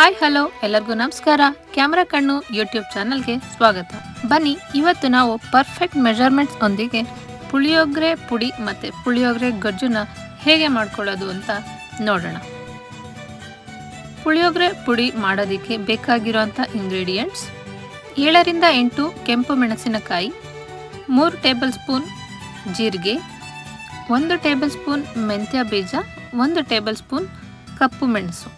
Hi, hello, ಎಲ್ಲರಿಗೂ ನಮಸ್ಕಾರ. Camera ಕಣ್ಣು ಯೂಟ್ಯೂಬ್ ಚಾನಲ್ಗೆ ಸ್ವಾಗತ. ಬನ್ನಿ, ಇವತ್ತು ನಾವು ಪರ್ಫೆಕ್ಟ್ ಮೆಜರ್ಮೆಂಟ್ಸ್ ಒಂದಿಗೆ ಪುಳಿಯೋಗರೆ ಪುಡಿ ಮತ್ತು ಪುಳಿಯೋಗರೆ ಗೊಜ್ಜುನ ಹೇಗೆ ಮಾಡ್ಕೊಳ್ಳೋದು ಅಂತ ನೋಡೋಣ. ಪುಳಿಯೋಗರೆ ಪುಡಿ ಮಾಡೋದಕ್ಕೆ ಬೇಕಾಗಿರೋಂಥ ಇಂಗ್ರೀಡಿಯೆಂಟ್ಸ್ ಏಳರಿಂದ ಎಂಟು ಕೆಂಪು ಮೆಣಸಿನಕಾಯಿ, ಮೂರು ಟೇಬಲ್ ಸ್ಪೂನ್ ಜೀರಿಗೆ, ಒಂದು ಟೇಬಲ್ ಸ್ಪೂನ್ ಮೆಂತ್ಯ ಬೀಜ, ಒಂದು ಟೇಬಲ್ ಸ್ಪೂನ್ ಕಪ್ಪು ಮೆಣಸು.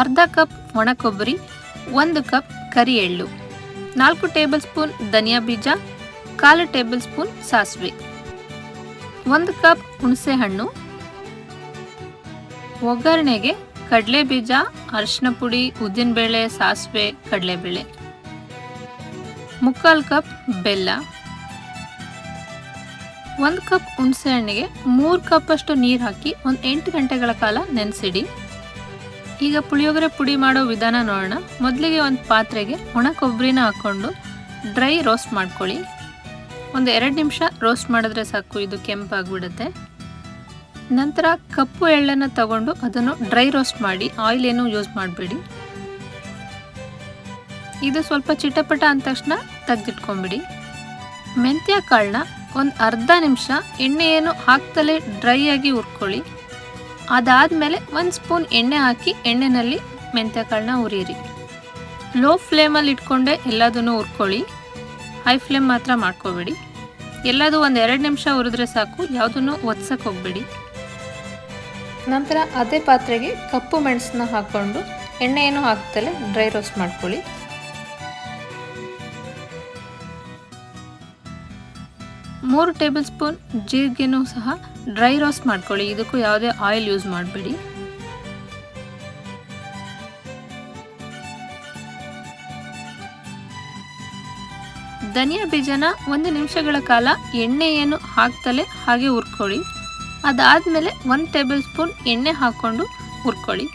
ಅರ್ಧ ಕಪ್ ಒಣ ಕೊಬ್ಬರಿ ಒಂದು ಕಪ್ ಕರಿ ಎಳ್ಳು ನಾಲ್ಕು ಟೇಬಲ್ ಸ್ಪೂನ್ ಧನಿಯಾ ಬೀಜ, ಕಾಲು ಟೇಬಲ್ ಸ್ಪೂನ್ ಸಾಸಿವೆ, ಒಂದು ಕಪ್ ಹುಣಸೆ ಹಣ್ಣು ಒಗ್ಗರಣೆಗೆ ಕಡಲೆ ಬೀಜ ಅರಿಶಿನ ಪುಡಿ, ಉದ್ದಿನಬೇಳೆ, ಸಾಸಿವೆ, ಕಡಲೆಬೇಳೆ, ಮುಕ್ಕಾಲು ಕಪ್ ಬೆಲ್ಲ, ಒಂದು ಕಪ್ ಹುಣಸೆ ಹಣ್ಣಿಗೆ ಮೂರು ಕಪ್ಪಷ್ಟು ನೀರು ಹಾಕಿ ಒಂದು ಎಂಟು ಗಂಟೆಗಳ ಕಾಲ ನೆನೆಸಿಡಿ. ಈಗ ಪುಳಿಯೋಗರೆ ಪುಡಿ ಮಾಡೋ ವಿಧಾನ ನೋಡೋಣ. ಮೊದಲಿಗೆ ಒಂದು ಪಾತ್ರೆಗೆ ಒಣ ಕೊಬ್ಬರಿನ ಹಾಕ್ಕೊಂಡು ಡ್ರೈ ರೋಸ್ಟ್ ಮಾಡ್ಕೊಳ್ಳಿ. ಒಂದು ಎರಡು ನಿಮಿಷ ರೋಸ್ಟ್ ಮಾಡಿದ್ರೆ ಸಾಕು, ಇದು ಕೆಂಪಾಗ್ಬಿಡುತ್ತೆ. ನಂತರ ಕಪ್ಪು ಎಳ್ಳನ್ನು ತಗೊಂಡು ಅದನ್ನು ಡ್ರೈ ರೋಸ್ಟ್ ಮಾಡಿ, ಆಯಿಲ್ ಏನು ಯೂಸ್ ಮಾಡಬೇಡಿ. ಇದು ಸ್ವಲ್ಪ ಚಿಟಪಟ ಅಂದ ತಕ್ಷಣ ತೆಗೆದಿಟ್ಕೊಂಬಿಡಿ. ಮೆಂತ್ಯ ಕಾಳನ್ನ ಒಂದು ಅರ್ಧ ನಿಮಿಷ ಎಣ್ಣೆ ಏನು ಹಾಕ್ತಲೇ ಡ್ರೈ ಆಗಿ ಹುರ್ಕೊಳ್ಳಿ. ಅದಾದಮೇಲೆ ಒಂದು ಸ್ಪೂನ್ ಎಣ್ಣೆ ಹಾಕಿ ಎಣ್ಣೆನಲ್ಲಿ ಮೆಂತ್ಯಕಾಳನ್ನ ಹುರಿಯಿರಿ. ಲೋ ಫ್ಲೇಮಲ್ಲಿ ಇಟ್ಕೊಂಡೆ ಎಲ್ಲದನ್ನು ಹುರ್ಕೊಳ್ಳಿ. ಹೈ ಫ್ಲೇಮ್ ಮಾತ್ರ ಮಾಡ್ಕೋಬೇಡಿ. ಎಲ್ಲದೂ ಒಂದು ಎರಡು ನಿಮಿಷ ಹುರಿದ್ರೆ ಸಾಕು, ಯಾವುದನ್ನು ಒತ್ಸಕ್ಕೆ ಹೋಗಬೇಡಿ. ನಂತರ ಅದೇ ಪಾತ್ರೆಗೆ ಕಪ್ಪು ಮೆಣಸನ್ನ ಹಾಕ್ಕೊಂಡು ಎಣ್ಣೆ ಏನು ಹಾಕ್ತಲೇ ಡ್ರೈ ರೋಸ್ಟ್ ಮಾಡ್ಕೊಳ್ಳಿ. ಮೂರು ಟೇಬಲ್ ಸ್ಪೂನ್ ಜೀರಿಗೆನೂ ಸಹ ಡ್ರೈ ರೋಸ್ಟ್ ಮಾಡ್ಕೊಳ್ಳಿ. ಇದಕ್ಕೂ ಯಾವುದೇ ಆಯಿಲ್ ಯೂಸ್ ಮಾಡಬೇಡಿ. ಧನಿಯಾ ಬೀಜನ ಒಂದು ನಿಮಿಷಗಳ ಕಾಲ ಎಣ್ಣೆಯನ್ನು ಹಾಕ್ತಲೇ ಹಾಗೆ ಹುರ್ಕೊಳ್ಳಿ. ಅದಾದಮೇಲೆ ಒಂದು ಟೇಬಲ್ ಸ್ಪೂನ್ ಎಣ್ಣೆ ಹಾಕ್ಕೊಂಡು ಹುರ್ಕೊಳ್ಳಿ.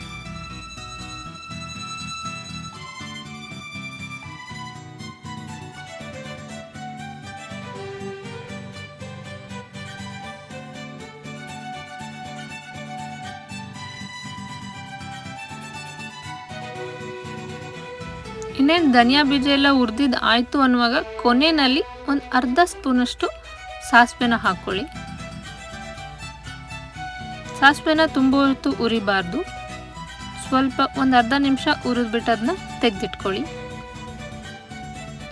ಇನ್ನೇನು ಧನಿಯಾ ಬೀಜ ಎಲ್ಲ ಹುರಿದಿದ್ದು ಆಯಿತು ಅನ್ನುವಾಗ ಕೊನೆಯಲ್ಲಿ ಒಂದು ಅರ್ಧ ಸ್ಪೂನಷ್ಟು ಸಾಸಿವೆನ ಹಾಕ್ಕೊಳ್ಳಿ ಸಾಸಿವೆನ ತುಂಬ ಹೊತ್ತು ಉರಿಬಾರ್ದು. ಸ್ವಲ್ಪ ಒಂದು ಅರ್ಧ ನಿಮಿಷ ಉರಿದ್ಬಿಟ್ಟು ಅದನ್ನ ತೆಗೆದಿಟ್ಕೊಳ್ಳಿ.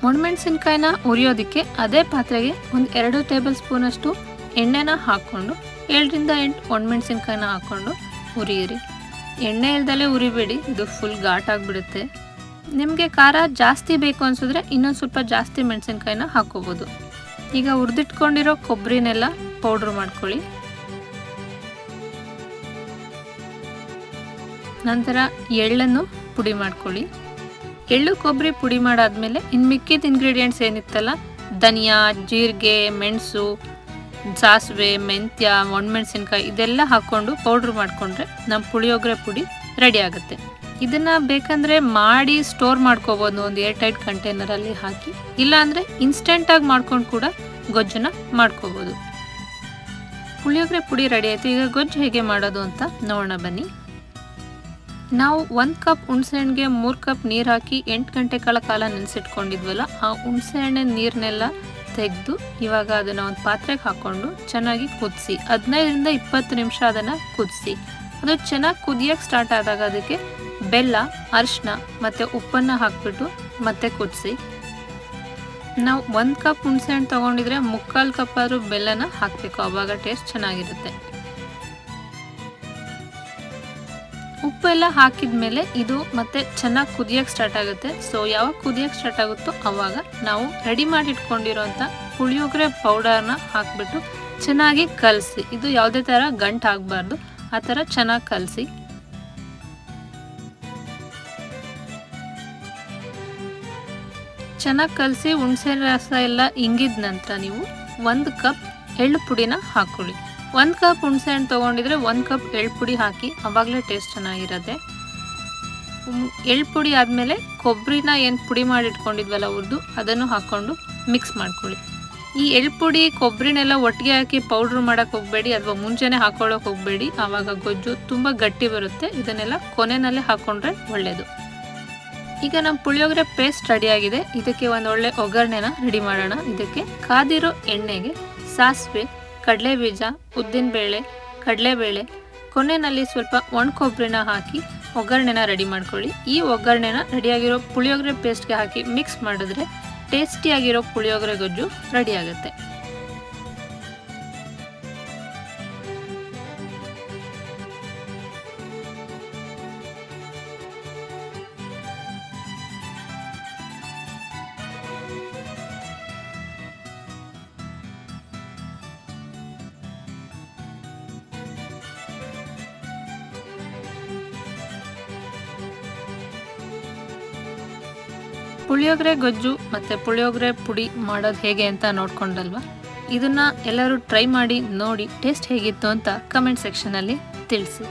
ಒಣಮೆಣಸಿನ್ಕಾಯಿನ ಉರಿಯೋದಕ್ಕೆ ಅದೇ ಪಾತ್ರೆಗೆ ಒಂದು ಎರಡು ಟೇಬಲ್ ಸ್ಪೂನಷ್ಟು ಎಣ್ಣೆನ ಹಾಕ್ಕೊಂಡು ಏಳರಿಂದ ಎಂಟು ಒಣಮೆಣಸಿನ್ಕಾಯಿನ ಹಾಕ್ಕೊಂಡು ಉರಿಯಿರಿ ಎಣ್ಣೆ ಇಲ್ದಲೇ ಉರಿಬೇಡಿ ಇದು ಫುಲ್ ಘಾಟ್ ಆಗಿಬಿಡುತ್ತೆ. ನಿಮಗೆ ಖಾರ ಜಾಸ್ತಿ ಬೇಕು ಅನಿಸಿದ್ರೆ ಇನ್ನೊಂದು ಸ್ವಲ್ಪ ಜಾಸ್ತಿ ಮೆಣಸಿನ್ಕಾಯಿನ ಹಾಕೋಬೋದು. ಈಗ ಹುರಿದಿಟ್ಕೊಂಡಿರೋ ಕೊಬ್ಬರಿನೆಲ್ಲ ಪೌಡ್ರ್ ಮಾಡ್ಕೊಳ್ಳಿ. ನಂತರ ಎಳ್ಳನ್ನು ಪುಡಿ ಮಾಡ್ಕೊಳ್ಳಿ. ಎಳ್ಳು ಕೊಬ್ಬರಿ ಪುಡಿ ಮಾಡಾದಮೇಲೆ ಇನ್ನು ಮಿಕ್ಕಿದ ಇಂಗ್ರೀಡಿಯೆಂಟ್ಸ್ ಏನಿತ್ತಲ್ಲ, ಧನಿಯಾ, ಜೀರಿಗೆ, ಮೆಣಸು, ಸಾಸಿವೆ, ಮೆಂತ್ಯ, ಒಣಮೆಣಸಿನ್ಕಾಯಿ ಇದೆಲ್ಲ ಹಾಕ್ಕೊಂಡು ಪೌಡ್ರ್ ಮಾಡಿಕೊಂಡ್ರೆ ನಮ್ಮ ಪುಳಿಯೋಗರೆ ಪುಡಿ ರೆಡಿ ಆಗುತ್ತೆ. ಇದನ್ನು ಬೇಕಂದರೆ ಮಾಡಿ ಸ್ಟೋರ್ ಮಾಡ್ಕೋಬೋದು, ಒಂದು ಏರ್ ಟೈಟ್ ಕಂಟೈನರಲ್ಲಿ ಹಾಕಿ. ಇಲ್ಲಾಂದರೆ ಇನ್ಸ್ಟೆಂಟಾಗಿ ಮಾಡ್ಕೊಂಡು ಕೂಡ ಗೊಜ್ಜನ್ನ ಮಾಡ್ಕೋಬೋದು. ಪುಳಿಯೋಗರೆ ಪುಡಿ ರೆಡಿ ಆಯಿತು. ಈಗ ಗೊಜ್ಜು ಹೇಗೆ ಮಾಡೋದು ಅಂತ ನೋಡೋಣ ಬನ್ನಿ. ನಾವು ಒಂದು ಕಪ್ ಹುಣಸೆಹಣ್ಣಿಗೆ ಮೂರು ಕಪ್ ನೀರು ಹಾಕಿ ಎಂಟು ಗಂಟೆಗಳ ಕಾಲ ನೆನೆಸಿಟ್ಕೊಂಡಿದ್ವಲ್ಲ, ಆ ಹುಣಸೆಹಣ್ಣಿನ ನೀರನ್ನೆಲ್ಲ ತೆಗೆದು ಇವಾಗ ಅದನ್ನು ಒಂದು ಪಾತ್ರೆಗೆ ಹಾಕ್ಕೊಂಡು ಚೆನ್ನಾಗಿ ಕುದಿಸಿ. ಹದಿನೈದರಿಂದ ಇಪ್ಪತ್ತು ನಿಮಿಷ ಅದನ್ನು ಕುದಿಸಿ. ಅದು ಚೆನ್ನಾಗಿ ಕುದಿಯೋಕ್ಕೆ ಸ್ಟಾರ್ಟ್ ಆದಾಗ ಅದಕ್ಕೆ ಬೆಲ್ಲ ಅರಿಶಿನ ಮತ್ತು ಉಪ್ಪನ್ನು ಹಾಕ್ಬಿಟ್ಟು ಮತ್ತೆ ಕುದಿಸಿ. ನಾವು ಒಂದು ಕಪ್ ಹುಣಸೆಹಣ್ಣು ತೊಗೊಂಡಿದ್ರೆ ಮುಕ್ಕಾಲು ಕಪ್ ಆದರೂ ಬೆಲ್ಲನ ಹಾಕಬೇಕು ಆವಾಗ ಟೇಸ್ಟ್ ಚೆನ್ನಾಗಿರುತ್ತೆ. ಉಪ್ಪೆಲ್ಲ ಹಾಕಿದ ಮೇಲೆ ಇದು ಮತ್ತೆ ಚೆನ್ನಾಗಿ ಕುದಿಯೋಕ್ಕೆ ಸ್ಟಾರ್ಟ್ ಆಗುತ್ತೆ. ಸೊ ಯಾವಾಗ ಕುದಿಯೋಕ್ಕೆ ಸ್ಟಾರ್ಟ್ ಆಗುತ್ತೋ ಆವಾಗ ನಾವು ರೆಡಿ ಮಾಡಿ ಇಟ್ಕೊಂಡಿರೋಂಥ ಪುಳಿಯೋಗರೆ ಪೌಡರ್ನ ಹಾಕಿಬಿಟ್ಟು ಚೆನ್ನಾಗಿ ಕಲಸಿ. ಇದು ಯಾವುದೇ ಥರ ಗಂಟು ಆಗಬಾರ್ದು, ಆ ಥರ ಚೆನ್ನಾಗಿ ಕಲಸಿ. ಚೆನ್ನಾಗಿ ಕಲಸಿ ಹುಣಸೆ ರಸ ಎಲ್ಲ ಇಂಗಿದ ನಂತರ ನೀವು ಒಂದು ಕಪ್ ಎಳ್ಳು ಪುಡಿನ ಹಾಕ್ಕೊಳ್ಳಿ ಒಂದು ಕಪ್ ಹುಣಸೆ ಹಣ್ಣು ತೊಗೊಂಡಿದ್ರೆ ಒಂದು ಕಪ್ ಎಳ್ಳು ಪುಡಿ ಹಾಕಿ, ಅವಾಗಲೇ ಟೇಸ್ಟ್ ಚೆನ್ನಾಗಿರತ್ತೆ. ಎಳ್ಳು ಪುಡಿ ಆದಮೇಲೆ ಕೊಬ್ಬರಿನ ಏನು ಪುಡಿ ಮಾಡಿ ಇಟ್ಕೊಂಡಿದ್ವಲ್ಲ ಅದನ್ನು ಹಾಕ್ಕೊಂಡು ಮಿಕ್ಸ್ ಮಾಡ್ಕೊಳ್ಳಿ. ಈ ಎಳ್ಳು ಪುಡಿ ಕೊಬ್ಬರಿನೆಲ್ಲ ಒಟ್ಟಿಗೆ ಹಾಕಿ ಪೌಡ್ರ್ ಮಾಡೋಕ್ಕೆ ಹೋಗಬೇಡಿ, ಅಥವಾ ಮುಂಚೆನೆ ಹಾಕೊಳ್ಳೋಕೆ ಹೋಗಬೇಡಿ. ಆವಾಗ ಗೊಜ್ಜು ತುಂಬ ಗಟ್ಟಿ ಬರುತ್ತೆ, ಇದನ್ನೆಲ್ಲ ಕೊನೆಯಲ್ಲೇ ಹಾಕೊಂಡ್ರೆ ಒಳ್ಳೆಯದು ಈಗ ನಮ್ಮ ಪುಳಿಯೋಗರೆ ಪೇಸ್ಟ್ ರೆಡಿ ಆಗಿದೆ. ಇದಕ್ಕೆ ಒಂದು ಒಳ್ಳೆ ಒಗ್ಗರಣೆನ ರೆಡಿ ಮಾಡೋಣ. ಇದಕ್ಕೆ ಕಾದಿರೋ ಎಣ್ಣೆಗೆ ಸಾಸಿವೆ ಕಡಲೆ ಕಡಲೆಬೀಜ, ಉದ್ದಿನಬೇಳೆ, ಕಡಲೆಬೇಳೆ, ಕೊನೆಯಲ್ಲಿ ಸ್ವಲ್ಪ ಒಣ ಕೊಬ್ಬರಿನ ಹಾಕಿ ಒಗ್ಗರಣೆನ ರೆಡಿ ಮಾಡ್ಕೊಳ್ಳಿ. ಈ ಒಗ್ಗರಣೆನ ರೆಡಿಯಾಗಿರೋ ಪುಳಿಯೋಗರೆ ಪೇಸ್ಟ್ಗೆ ಹಾಕಿ ಮಿಕ್ಸ್ ಮಾಡಿದ್ರೆ ಟೇಸ್ಟಿಯಾಗಿರೋ ಪುಳಿಯೋಗರೆ ಗೊಜ್ಜು ರೆಡಿ ಪುಳಿಯೋಗರೆ ಗೊಜ್ಜು ಮತ್ತು ಪುಳಿಯೋಗರೆ ಪುಡಿ ಮಾಡೋದು ಹೇಗೆ ಅಂತ ನೋಡ್ಕೊಂಡಲ್ವಾ? ಇದನ್ನು ಎಲ್ಲರೂ ಟ್ರೈ ಮಾಡಿ ನೋಡಿ ಟೇಸ್ಟ್ ಹೇಗಿತ್ತು ಅಂತ ಕಮೆಂಟ್ ಸೆಕ್ಷನಲ್ಲಿ ತಿಳಿಸಿ.